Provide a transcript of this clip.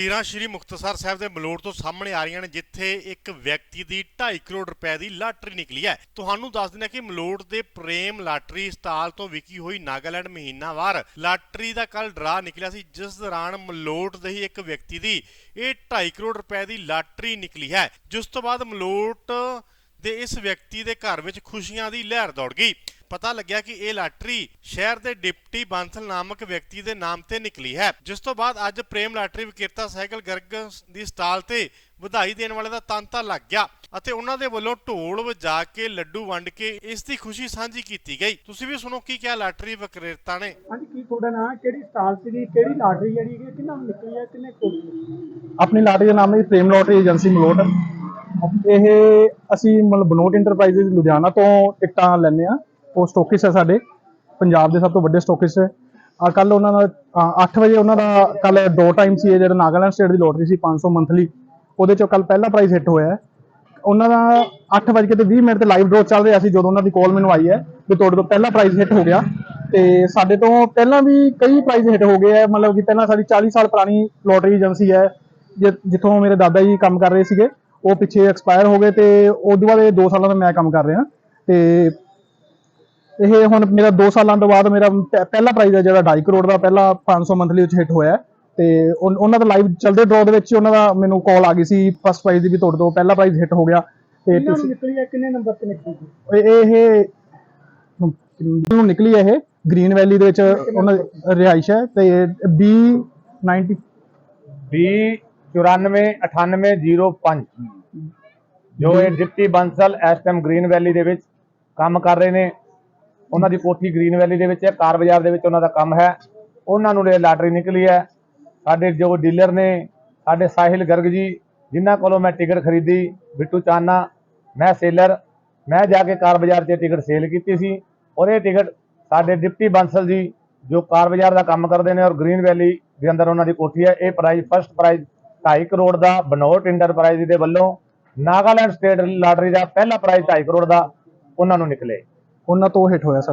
ਤਸਵੀਰਾਂ ਸ਼੍ਰੀ ਮੁਕਤਸਰ ਸਾਹਿਬ ਦੇ ਮਲੋੜ ਤੋਂ ਸਾਹਮਣੇ ਆ ਰਹੀਆਂ ਨੇ, ਜਿੱਥੇ ਇੱਕ ਵਿਅਕਤੀ ਦੀ 2.5 ਕਰੋੜ ਰੁਪਏ ਦੀ ਲਾਟਰੀ ਨਿਕਲੀ ਹੈ। ਤੁਹਾਨੂੰ ਦੱਸ ਦਿੰਦੇ ਹਾਂ ਕਿ ਮਲੋੜ ਦੇ ਪ੍ਰੇਮ ਲਾਟਰੀ ਸਟਾਲ ਤੋਂ ਵਿਕੀ ਹੋਈ ਨਾਗਾਲੈਂਡ ਮਹੀਨਾਵਾਰ ਲਾਟਰੀ ਦਾ ਕੱਲ ਡਰਾ ਨਿਕਲਿਆ ਸੀ, ਜਿਸ ਦੌਰਾਨ ਮਲੋੜ ਦੇ ਹੀ ਇੱਕ ਵਿਅਕਤੀ ਦੀ ਇਹ 2.5 ਕਰੋੜ ਰੁਪਏ ਦੀ ਲਾਟਰੀ ਨਿਕਲੀ ਹੈ, ਜਿਸ ਤੋਂ ਬਾਅਦ ਮਲੋੜ ਦੇ ਇਸ ਵਿਅਕਤੀ ਦੇ ਘਰ ਵਿੱਚ ਖੁਸ਼ੀਆਂ ਦੀ ਲਹਿਰ ਦੌੜ ਗਈ। ਪਤਾ ਲੱਗਿਆ ਕਿ ਇਹ ਲਾਟਰੀ ਸ਼ਹਿਰ ਦੇ ਡਿਪਟੀ ਬਾਂਸਲ ਨਾਮਕ ਵਿਅਕਤੀ ਦੇ ਨਾਮ ਤੇ ਨਿਕਲੀ ਹੈ। ਜਿਸ ਤੋਂ ਬਾਅਦ ਅੱਜ ਪ੍ਰੇਮ ਲਾਟਰੀ ਵਿਕਰੇਤਾ ਸਾਈਕਲ ਗਰਗ ਦੀ ਸਟਾਲ ਤੇ ਵਧਾਈ ਦੇਣ ਵਾਲੇ ਦਾ ਤਾਂਤਾ ਲੱਗ ਗਿਆ ਅਤੇ ਉਹਨਾਂ ਦੇ ਵੱਲੋਂ ਢੋਲ ਵਜਾ ਕੇ ਲੱਡੂ ਵੰਡ ਕੇ ਇਸ ਦੀ ਖੁਸ਼ੀ ਸਾਂਝੀ ਕੀਤੀ ਗਈ। ਤੁਸੀਂ ਵੀ ਸੁਣੋ ਕੀ ਕਿਹਾ ਲਾਟਰੀ ਵਿਕਰੇਤਾ ਨੇ। ਹਾਂਜੀ ਕੀ ਤੁਹਾਡਾ ਨਾਮ ਕਿਹੜੀ ਸਟਾਲ ਸੀਗੀ ਕਿਹੜੀ ਲਾਟਰੀ ਜਿਹੜੀ ਹੈ ਕਿੰਨਾ ਨੂੰ ਨਿਕਲੀ ਹੈ ਕਿੰਨੇ ਕੋਲ ਆਪਣੀ ਲਾਟਰੀ ਦਾ ਨਾਮ ਹੈ ਪ੍ਰੇਮ ਲੋਟਰੀ ਏਜੰਸੀ ਮਲੋਟ। ਇਹ ਅਸੀਂ ਮਤਲਬ ਬਨੋਟ ਇੰਟਰਪ੍ਰਾਈਜ਼ਸ ਲੁਧਿਆਣਾ ਤੋਂ ਟਿਕਟਾਂ ਲੈਂਦੇ ਆ ਉਹ ਸਟੋਕਿਸ ਹੈ ਸਾਡੇ। ਪੰਜਾਬ ਦੇ ਸਭ ਤੋਂ ਵੱਡੇ ਸਟੋਕਿਸ ਹੈ। ਆ ਕੱਲ ਉਹਨਾਂ ਦਾ 8 ਵਜੇ ਉਹਨਾਂ ਦਾ ਕੱਲ ਦੋ ਟਾਈਮ ਸੀ ਜਿਹੜਾ ਨਾਗਾਲੈਂਡ ਸਟੇਟ ਦੀ ਲੋਟਰੀ ਸੀ 500 ਮੰਥਲੀ ਉਹਦੇ ਚੋਂ ਕੱਲ ਪਹਿਲਾ ਪ੍ਰਾਈਜ਼ ਹਿੱਟ ਹੋਇਆ ਹੈ। ਉਹਨਾਂ ਦਾ 8 ਵਜੇ ਤੇ 20 ਮਿੰਟ ਤੇ ਲਾਈਵ ਡਰਾਅ ਚੱਲ ਰਿਹਾ ਸੀ, ਜਦੋਂ ਉਹਨਾਂ ਦੀ ਕਾਲ ਮੈਨੂੰ ਆਈ ਹੈ ਵੀ ਤੁਹਾਡੇ ਤੋਂ ਪਹਿਲਾ ਪ੍ਰਾਈਜ਼ ਹਿੱਟ ਹੋ ਗਿਆ। ਤੇ ਸਾਡੇ ਤੋਂ ਪਹਿਲਾਂ ਵੀ ਕਈ ਪ੍ਰਾਈਜ਼ ਹਿੱਟ ਹੋ ਗਏ ਆ ਮਤਲਬ ਕਿ ਪਹਿਲਾਂ ਸਾਡੀ 40 ਸਾਲ ਪੁਰਾਣੀ ਲੋਟਰੀ ਏਜੰਸੀ ਹੈ, ਜਿ- ਜਿੱਥੋਂ ਮੇਰੇ ਦਾਦਾ ਜੀ ਕੰਮ ਕਰ ਰਹੇ ਸੀਗੇ। ਉਹ ਪਿੱਛੇ ਐਕਸਪਾਇਰ ਹੋ ਗਏ ਤੇ ਉਦੋਂ ਬਾਅਦ ਇਹ 2 ਸਾਲਾਂ ਤੋਂ ਮੈਂ ਕੰਮ ਕਰ ਰਿਹਾ। ਤੇ ਇਹ ਹੁਣ ਮੇਰਾ 2 ਸਾਲਾਂ ਤੋਂ ਬਾਅਦ ਮੇਰਾ ਪਹਿਲਾ ਪ੍ਰਾਈਜ਼ ਹੈ ਜਿਹੜਾ 2.5 ਕਰੋੜ ਦਾ ਪਹਿਲਾ 500 ਮੰਥਲੀ ਵਿੱਚ ਹਿੱਟ ਹੋਇਆ। ਤੇ ਉਹਨਾਂ ਦਾ ਲਾਈਵ ਚੱਲਦੇ ਡਰਾਅ ਦੇ ਵਿੱਚ ਉਹਨਾਂ ਦਾ ਮੈਨੂੰ ਕਾਲ ਆ ਗਈ ਸੀ ਫਸਟ ਪ੍ਰਾਈਜ਼ ਦੀ ਵੀ ਤੁਹਾਡੇ ਤੋਂ ਪਹਿਲਾ ਪ੍ਰਾਈਜ਼ ਹਿੱਟ ਹੋ ਗਿਆ। ਤੇ ਨਿਕਲੀ ਹੈ ਕਿੰਨੇ ਨੰਬਰ ਤੇ ਨਿਕਲੀ ਇਹ ਇਹ ਨੂੰ ਨਿਕਲੀ ਹੈ ਇਹ? ਗ੍ਰੀਨ ਵੈਲੀ ਦੇ ਵਿੱਚ ਉਹਨਾਂ ਦੀ ਰਿਹਾਇਸ਼ ਹੈ ਤੇ B 90 ਵੀਹ ਚੁਰਾਨਵੇਂ 9805 ਜੋ ਇਹ ਡਿਪਟੀ ਬੰਸਲ ਇਸ ਟਾਈਮ ਗ੍ਰੀਨ ਵੈਲੀ ਦੇ ਵਿੱਚ ਕੰਮ ਕਰ ਰਹੇ ਨੇ। ਉਹਨਾਂ ਦੀ ਕੋਠੀ ਗ੍ਰੀਨ ਵੈਲੀ ਦੇ ਵਿੱਚ ਹੈ, ਕਾਰ ਬਾਜ਼ਾਰ ਦੇ ਵਿੱਚ ਉਹਨਾਂ ਦਾ ਕੰਮ ਹੈ। ਉਹਨਾਂ ਨੂੰ ਇਹ ਲਾਟਰੀ ਨਿਕਲੀ ਹੈ। ਸਾਡੇ ਜੋ ਡੀਲਰ ਨੇ, ਸਾਡੇ ਸਾਹਿਲ ਗਰਗ ਜੀ, ਜਿਨ੍ਹਾਂ ਕੋਲੋਂ ਮੈਂ ਟਿਕਟ ਖਰੀਦੀ, ਬਿੱਟੂ ਚਾਨਾ, ਮੈਂ ਸੇਲਰ, ਮੈਂ ਜਾ ਕੇ ਕਾਰ ਬਾਜ਼ਾਰ 'ਚ ਟਿਕਟ ਸੇਲ ਕੀਤੀ ਸੀ ਔਰ ਇਹ ਟਿਕਟ ਸਾਡੇ ਡਿਪਟੀ ਬੰਸਲ ਜੀ, ਜੋ ਕਾਰ ਬਾਜ਼ਾਰ ਦਾ ਕੰਮ ਕਰਦੇ ਨੇ ਔਰ ਗ੍ਰੀਨ ਵੈਲੀ ਦੇ ਅੰਦਰ ਉਹਨਾਂ ਦੀ ਕੋਠੀ ਹੈ, ਇਹ ਪ੍ਰਾਈਜ਼ ਫਸਟ ਪ੍ਰਾਈਜ਼ 2.5 ਕਰੋੜ ਦਾ ਬਨੋਟ ਇੰਟਰਪ੍ਰਾਈਜ਼ ਦੇ ਵੱਲੋਂ, ਨਾਗਾਲੈਂਡ ਸਟੇਟ ਲਾਟਰੀ ਦਾ ਪਹਿਲਾ ਪ੍ਰਾਈਜ਼ 2.5 ਕਰੋੜ ਦਾ, ਉਹਨਾਂ ਨੂੰ ਨਿਕਲੇ। ਉਹਨਾਂ ਤੋਂ ਹਿੱਟ ਹੋਇਆ ਸਰ